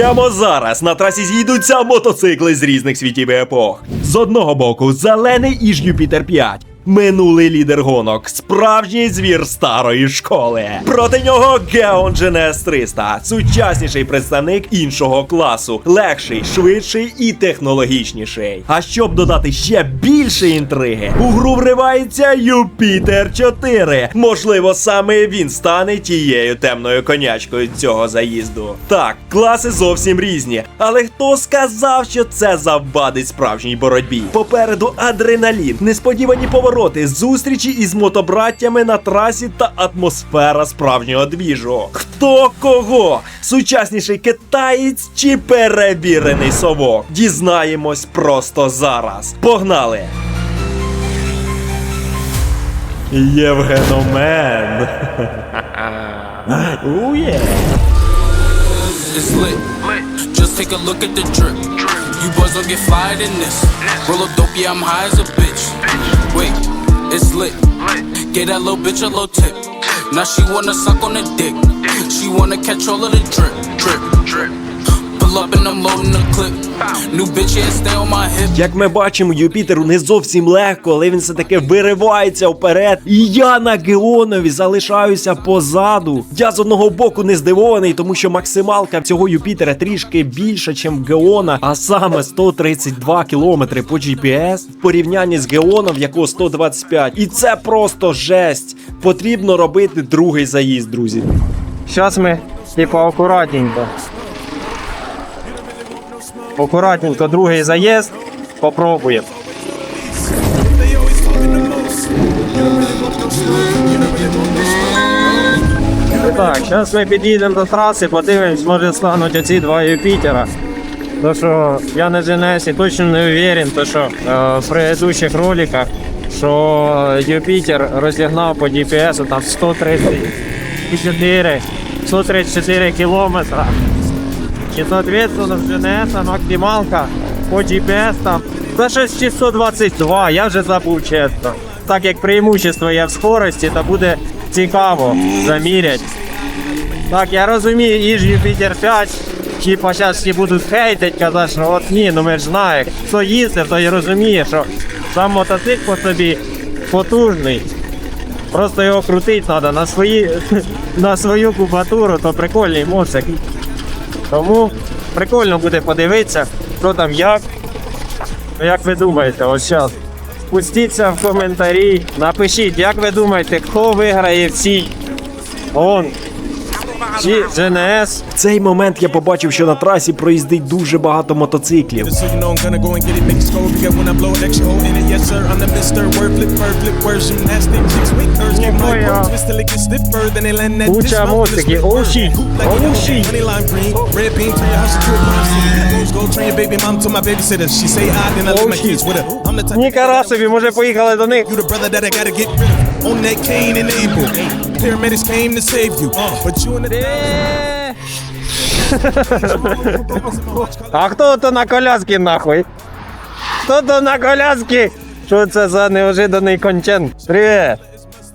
Прямо зараз на трасі з'їдуться мотоцикли з різних світів і епох. З одного боку, зелений іж Юпітер 5. Минулий лідер гонок, справжній звір старої школи. Проти нього Геон GNS 300, сучасніший представник іншого класу, легший, швидший і технологічніший. А щоб додати ще більше інтриги, у гру вривається Юпітер 4. Можливо, саме він стане тією темною конячкою цього заїзду. Так, класи зовсім різні, але хто сказав, що це завадить справжній боротьбі? Попереду адреналін, несподівані повороти, зустрічі із мотобраттями на трасі та атмосфера справжнього двіжу. Хто кого? Сучасніший китаєць чи перевірений совок? Дізнаємось просто зараз. Погнали! Євгеномен. Ує. It's lit. Just take a look at the drip. You boys don't get fired in this. Roll up dope, yeah, I'm high as a bitch. Wait, it's lit. Get that little bitch a little tip. Now she wanna suck on the dick. She wanna catch all of the drip, drip, drip. Як ми бачимо, Юпітеру не зовсім легко, але він все таки виривається вперед. І я на Геонові залишаюся позаду. Я з одного боку не здивований, тому що максималка цього Юпітера трішки більша, ніж Геона, а саме 132 кілометри по GPS в порівнянні з Геоном, в якого 125. І це просто жесть. Потрібно робити другий заїзд, друзі. Зараз ми, типу, акуратненько. Акуратненько другий заїзд. Попробуємо. Так, зараз ми під'їдемо до траси, подивимось, може стануть оці два Юпітера. То що я на GNS точно не уверен, то що е, в предыдущих роликах, що Юпітер розігнав по GPS там 134, 134 кілометра. І соответственно в GNS максималка по GPS там це щось 622, я вже забув чесно. Так як преимущество є в скорості, то буде цікаво заміряти. Так, я розумію, і ж Юпітер 5, типа зараз всі будуть хейтить, казати, що от ні, ну ми ж знаємо. Хто їздив, той розуміє, що сам мотоцикл по собі потужний. Просто його крутити треба на свої, на свою кубатуру, то прикольний моцик. Тому прикольно буде подивитися, що там як. Ну, Як ви думаєте, ось зараз. Спустіться в коментарі, напишіть, як ви думаєте, хто виграє в цій гонці? Чи GNS В цей момент я побачив, що на трасі проїздить дуже багато мотоциклів. Куча мотиків. the type Ніка собі, може поїхали до них. Paramedics came to save you. But you in the А хто то на коляски нахуй? Хто то на коляски? Що це за неожиданий контент? Привіт!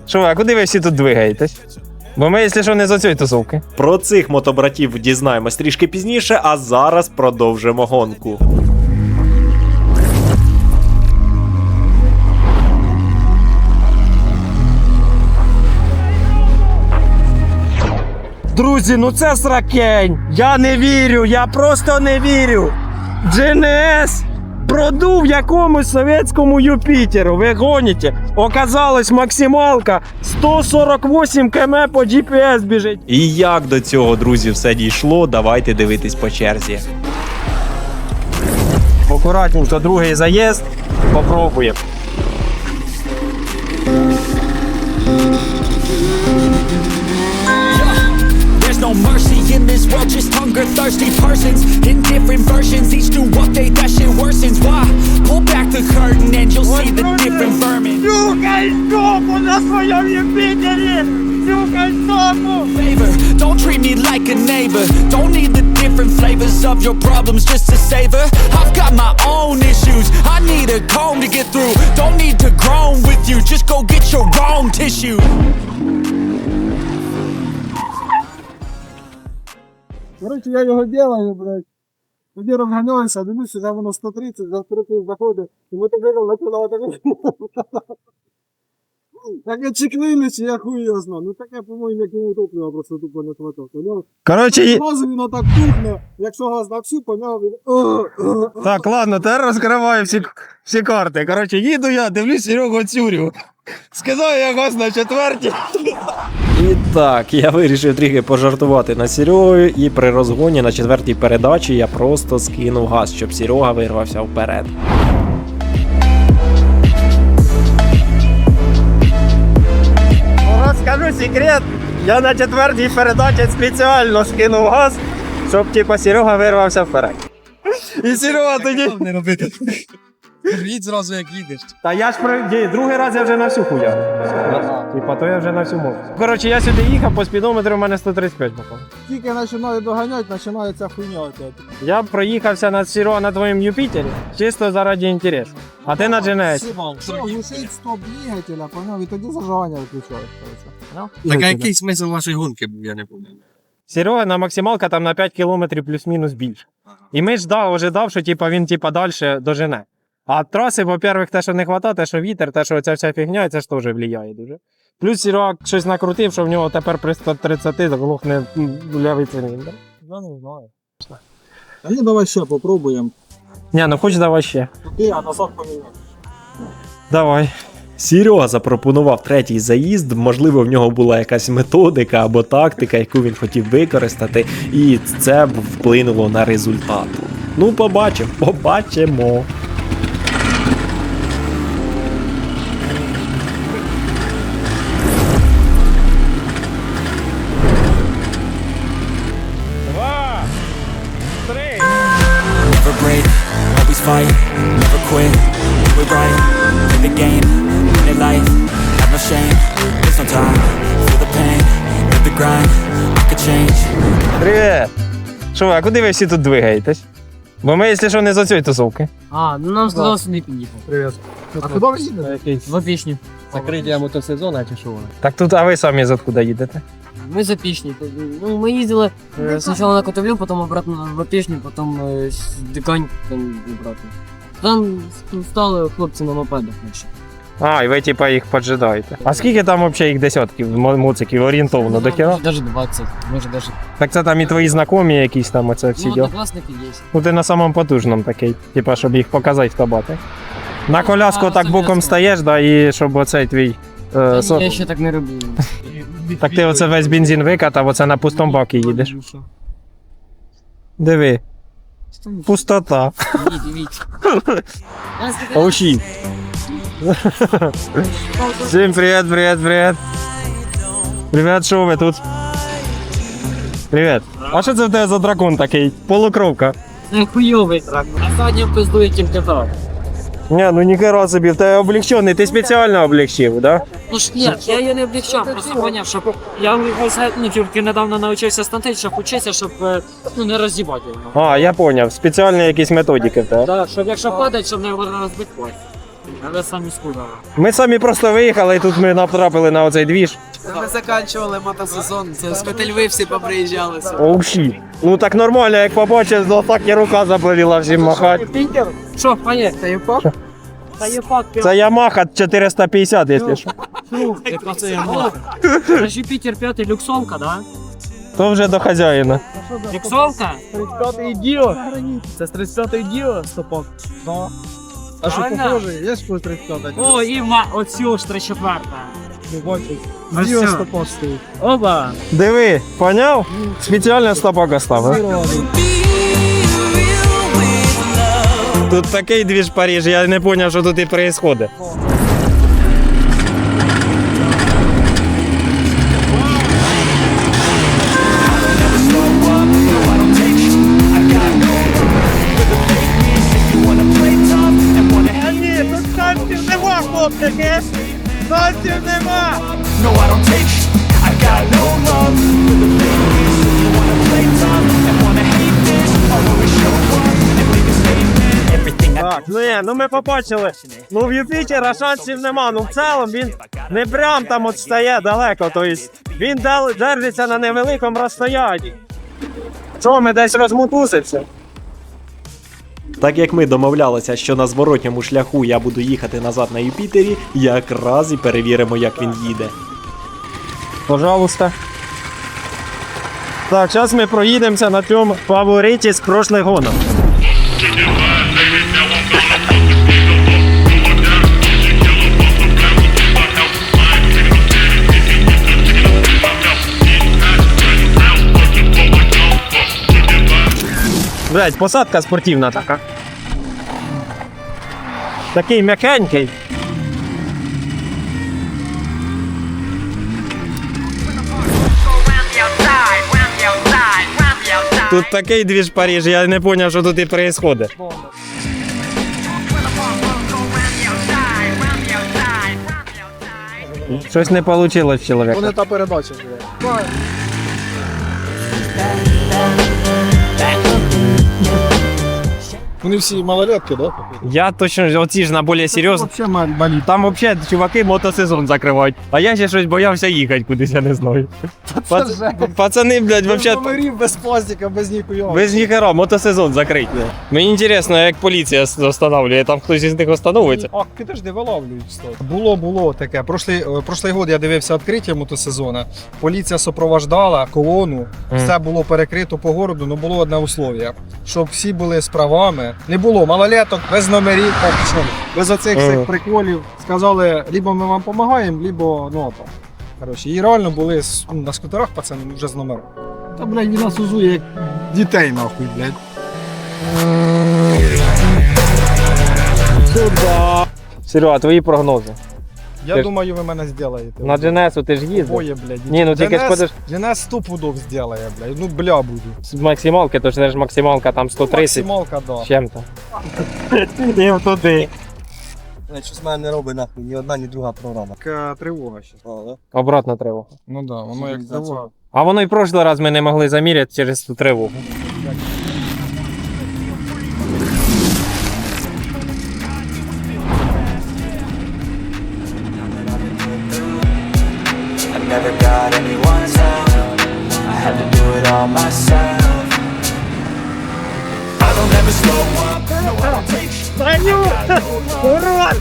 Що, а куди ви всі тут двигаєтесь? Бо ми, якщо що, не з оцієї тусовки. Про цих мотобратів дізнаємось трішки пізніше, а зараз продовжимо гонку. Друзі, ну це сракень. Я не вірю, я просто не вірю. GNS продув якомусь совєтському Юпітеру. Ви гоніте. Оказалось, максималка 148 км по GPS біжить. І як до цього, друзі, все дійшло, давайте дивитись по черзі. Акуратненько, другий заїзд. Попробуємо. There's no mercy in this world, just hunger thirsty persons in different versions. Each new update, that shit worsens. Why? Pull back the curtain and you'll see the different vermin. Favor, don't treat me like a neighbor. Don't need the different flavors of your problems just to savor. I've got my own issues. I need a comb to get through. Don't need to groan with you. Just go get your own tissue. Коротше, я його делаю, блядь. Тоді розганяюся, дивлюся, за воно 130, за 30 заходить, і мотоцикл починав так. Так я чеклились, я хуй його знав. Ну таке, по-моєму, як йому топлива просто тупо не хватало. поняв? Коротше, Зразу він отак тухне, якщо газ на всю, поняв. Так, ладно, тепер розкриваю всі, всі карти. Коротше, їду я, дивлюсь Серегу цюрю. Скидаю я газ на четвертій. І так, я вирішив трохи пожартувати над Серегою, і при розгоні на четвертій передачі я просто скинув газ, щоб Серега вирвався вперед. Розкажу секрет. Я на четвертій передачі спеціально скинув газ, щоб типа Серега вирвався вперед. І Серега тоді. Не зразу, як їдеш. Та я ж про ді- другий раз я вже на всю хуя. Типа, то я вже на всю можу. Коротше, я сюди їхав, по спідометру у мене 135 було. Тільки починаю доганяти, починається хуйня. Я проїхався на Серега на твоєму Юпітері, чисто заради інтересу. А ти на. Все, глушить стоп двигателя, поняв, і тоді зажигання виключають. коротше. Так а який смисл вашої гонки був, я не пам'ятаю. Серега на максималка там на 5 кілометрів плюс-мінус більше. І ми ждав, ожидав, що типа, він типа, далі дожене. А траси, по-перше, те, що не вистачає, те, що вітер, те, що ця вся фігня, це ж теж впливає дуже. Плюс Серега щось накрутив, що в нього тепер при 130 заглухне лявий циліндр. Я не знаю. А ні, давай ще попробуємо. Ні, ну хоч давай ще. Ти, а назад поміняй. Давай. Серега запропонував третій заїзд. Можливо, в нього була якась методика або тактика, яку він хотів використати, і це вплинуло на результат. Ну, побачимо, побачимо. Never quit, do it right, play the game, win it life, have no shame, there's no time, feel the pain, live the grind, I could change, Привіт! А куди ви всі тут двигаєтесь? Бо ми, якщо що, не з цієї тусовки. А, ну нам сказали, не під'їхав. Привіт. А куди ви їдете? В опішню. Закриття мотосезону чи що? Так тут, а ви самі з откуда їдете? Ми з опішні. Ну, ми їздили е, спочатку на Котовлю, потім обратно в опішню, потім е, с- Дикань, потім обратно. Там стали хлопці на мопедах наші. А, і ви типа їх поджидаєте. А скільки там взагалі їх десятків мо- моциків орієнтовно до кіно? Даже 20, може даже. Так це там і твої знайомі якісь там оце всі Ну, діла. однокласники є. Ну ти на самому потужному такий, типа, щоб їх показати хто бати. На коляску а, так боком согласно. стаєш, да, і щоб оцей твій. Е, со- Я ще так не роблю. Так ти оце весь бензин викатав, оце на пустому бакі їдеш. Диви. Пустота. Очень. Всем привет, привет, привет. Привіт, що ви тут? Привет. А що це в тебе за дракон такий? Полукровка. Хуйовий дракон. А сьогодні пиздує тільки так. Ні, ну ніхера собі, ти облегчений, ти спеціально облегчив, да? Ну ж ні, я її не облегчав, просто поняв, щоб я ну, тільки недавно навчився стантити, щоб учитися, щоб е, ну, не розібати його. А, я поняв, спеціальні якісь методики в тебе. Да, щоб якщо падать, щоб не розбити. Але самі скудали. Ми самі просто виїхали, і тут ми натрапили на оцей двіж. Ми закінчували мотосезон, це з Котельви всі поприїжджали. Оу щі. Ну так нормально, як побачив, то так і рука заплавіла всім махати. Пінкер? Що, поїхали? Та єпак? Та єпак, Це Ямаха 450, якщо що. Яка це Ямаха? Це Юпітер 5 люксовка, да? То вже до хазяїна. Люксовка? 35-й діо. Це з 35-й діо стопок. А що Правильно? похоже, є ж по 35 О, і ма, оцю ж 34. Не бачиш. Ось стопок стоїть. Оба. Диви, поняв? Спеціально стопака ставив. Тут такий двіж Париж, я не зрозумів, що тут і відбувається. Так, ну ну ми побачили. Ну в Юпітера шансів нема. Ну в цілому він не прям там от стає далеко. Тобто він держиться на невеликому розстоянні. Що, ми десь розмутусився? Так як ми домовлялися, що на зворотньому шляху я буду їхати назад на Юпітері, якраз і перевіримо, як він їде. Пожалуйста. Так, зараз ми проїдемося на цьому фавориті з прошлих гонок. Блять, посадка спортивна така. Такий м'якенький. Тут такий двіж Париж, я не зрозумів, що тут і відбувається. Щось не вийшло в чоловіка. Вони та передача. Вони всі малолетки, да? Я точно оці ж на більш серйозно. Малі. Там взагалі чуваки мотосезон закривають. А я ще щось боявся їхати кудись, я не знаю. Пац- Пацани, блядь, взагалі Номерів без пластика, без ніхуя. без ніхера, мотосезон закрить. Мені цікаво, як поліція встановлює, там хтось із них встановиться. А, підожди, виловлюють сто. Було, було таке. Прошлий, е, прошлий год я дивився відкриття мотосезону. Поліція супровождала колону, все було перекрито по городу, але було одне условие. Щоб всі були з правами. Не було малолеток, без номерів, так, що, без оцих Ага. всіх приколів. Сказали, либо ми вам допомагаємо, либо ну там. Коротше, і реально були ну, на скутерах пацани вже з номером. Та, блядь, він нас узує як дітей, нахуй, блядь. Серега, твої прогнози. Я Ти ж- думаю, ви мене зробите. На Дженесу ти ж їздив. Обоє, блядь. Ні, ну тільки Дженес- шкода Дженес сто пудов зробить, блядь. Ну, бля буду. З максималки, то ж це ж максималка там 130 Максималка, да. з чим-то. І туди. Щось мене не робить нахуй, ні одна, ні друга програма. Така тривога ще. Обратна тривога. Ну да, воно як тривога. А воно і прошлий раз ми не могли заміряти через ту тривогу. Урод!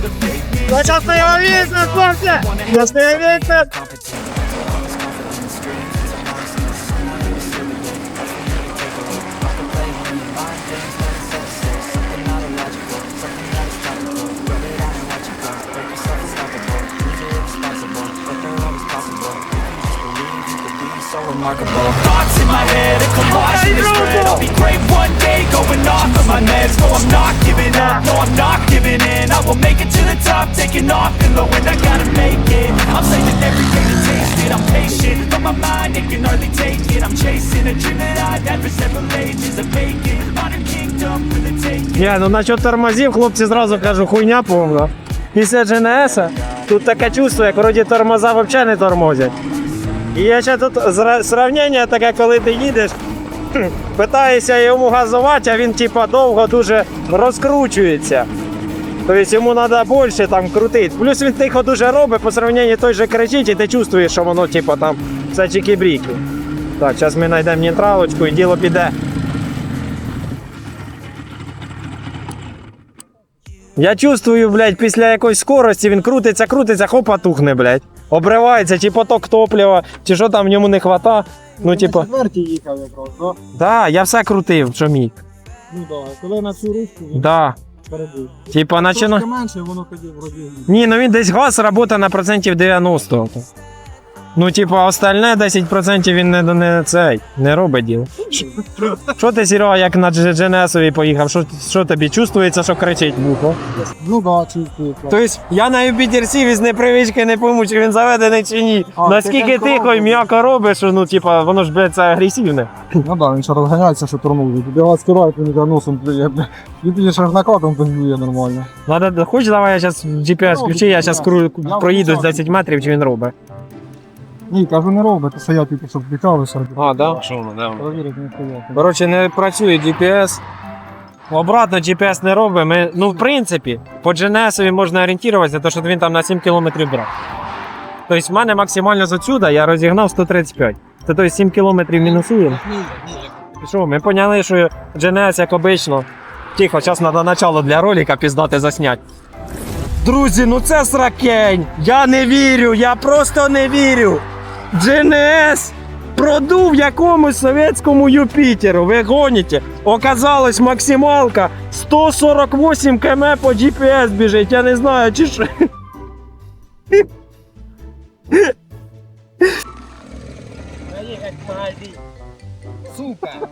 Сейчас на его месте, хлопцы! Я стою месте! so remarkable. Thoughts in my head, a collage in this thread. I'll be great one day, going off of my meds. No, I'm not giving up, no, I'm not giving in. I will make it to the top, taking off in the wind. I gotta make it. I'm saving every day to taste it. I'm patient, but my mind it can hardly take it. I'm chasing a dream that I've had for several ages. A vacant modern kingdom for the taking. Ні, ну насчет тормозів, хлопці, зразу кажу, хуйня повна. Після GNS тут таке чувство, як вроді тормоза взагалі не тормозять. І я ще тут зра- таке, коли ти їдеш, питаєшся йому газувати, а він типа довго дуже розкручується. Тобто йому треба більше там крутити. Плюс він тихо дуже робить, по сравненню той же кричить, і ти чувствуєш, що воно типа там все чики-бріки. Так, зараз ми знайдемо нейтралочку і діло піде. Я чувствую, блядь, після якоїсь скорості він крутиться, крутиться, хопа тухне, блядь. Обривається, чи поток топлива, чи що там в ньому не хвата. Ну, типа, Четверті їхав якраз, да? да, я все крутив, що міг. Ну да, коли на цю ручку Да. Перебив. Типа, наче... Трошки менше, воно тоді вроді. Ні, ну він десь газ робота на процентів 90. Ну, типа, остальне 10% він не, не цей, не робить діло. Що ти, Серега, як на GNS поїхав? Що, що тобі чувствується, що кричить вухо? Ну да, чувствую. Тобто я на Юпітерсі з непривички не пойму, чи він заведений чи ні. А, Наскільки ти тихо і м'яко робиш, що ну, типа, воно ж, блядь, це агресивне. Ну да, він ще розганяється, що тормозить. Тебе скирають, він йде носом плює. Він тоді ще ж накатом нормально. Надо, хоч давай я зараз GPS включи, я зараз проїду з 10 метрів, чи він робить. Ні, кажу, не робить, то стоять, тільки щоб втікалися. А, да? Провірити не стоять. Коротше, не працює GPS. Обратно GPS не робить. Ми, ну, в принципі, по GNS можна орієнтуватися, тому що він там на 7 км брав. Тобто, в мене максимально з отсюда я розігнав 135. Це тобто 7 км мінусуємо. Що, ми поняли, що GNS, як обично. Тихо, зараз треба начало для ролика піздати заснять. Друзі, ну це сракень! Я не вірю, я просто не вірю! GNS продув якомусь совєтському Юпітеру, ви гоніте. Оказалось, максималка 148 км по GPS біжить, я не знаю, чи що. Сука!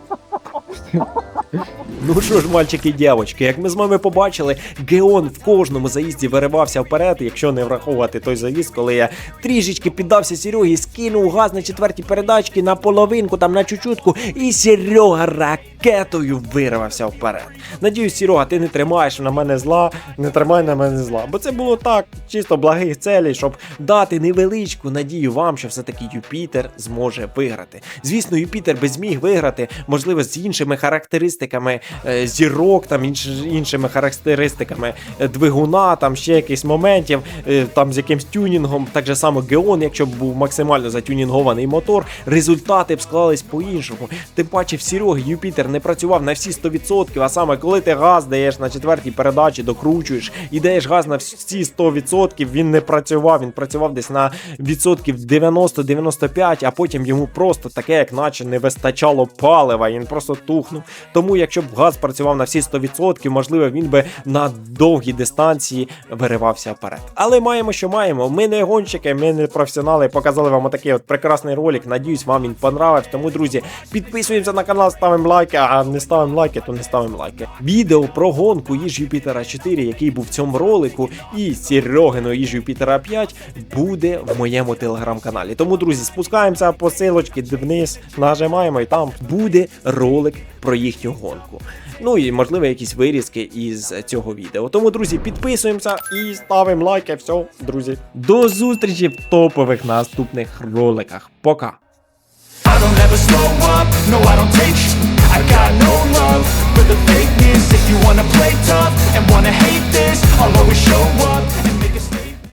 Ну що ж, мальчики і дівчатки, як ми з вами побачили, Геон в кожному заїзді виривався вперед, якщо не враховувати той заїзд, коли я трішечки піддався Серегі, скинув газ на четвертій передачці на половинку, там на чучутку, і Серега ракетою вирвався вперед. Надіюсь, Серега, ти не тримаєш на мене зла, не тримай на мене зла. Бо це було так, чисто благих целей, щоб дати невеличку надію вам, що все-таки Юпітер зможе виграти. Звісно, Юпітер би зміг виграти, можливо, з іншими характеристиками е, зірок, там інш, іншими характеристиками е, двигуна, там ще якихось моментів, е, там з якимсь тюнінгом, так же само Геон, якщо б був максимально затюнінгований мотор, результати б склались по-іншому. Тим паче в Сереги Юпітер не працював на всі 100%, а саме коли ти газ даєш на четвертій передачі, докручуєш і даєш газ на всі 100%, він не працював, він працював десь на відсотків 90-95, а потім йому просто таке, як наче не вистачало палива, він просто тухнув. Тому, якщо б газ працював на всі 100%, можливо, він би на довгій дистанції виривався вперед. Але маємо, що маємо. Ми не гонщики, ми не професіонали. Показали вам отакий от прекрасний ролик. Надіюсь, вам він понравився. Тому, друзі, підписуємося на канал, ставимо лайки, а не ставимо лайки, то не ставимо лайки. Відео про гонку їж Юпітера 4, який був в цьому ролику, і Серегино їж Юпітера 5 буде в моєму телеграм-каналі. Тому, друзі, спускаємося по силочці вниз, нажимаємо, і там буде ролик розповідатимуть про їхню гонку. Ну і можливо якісь вирізки із цього відео. Тому, друзі, підписуємося і ставимо лайки. Все, друзі. До зустрічі в топових наступних роликах. Пока! If you wanna play tough and wanna hate this I'll always show up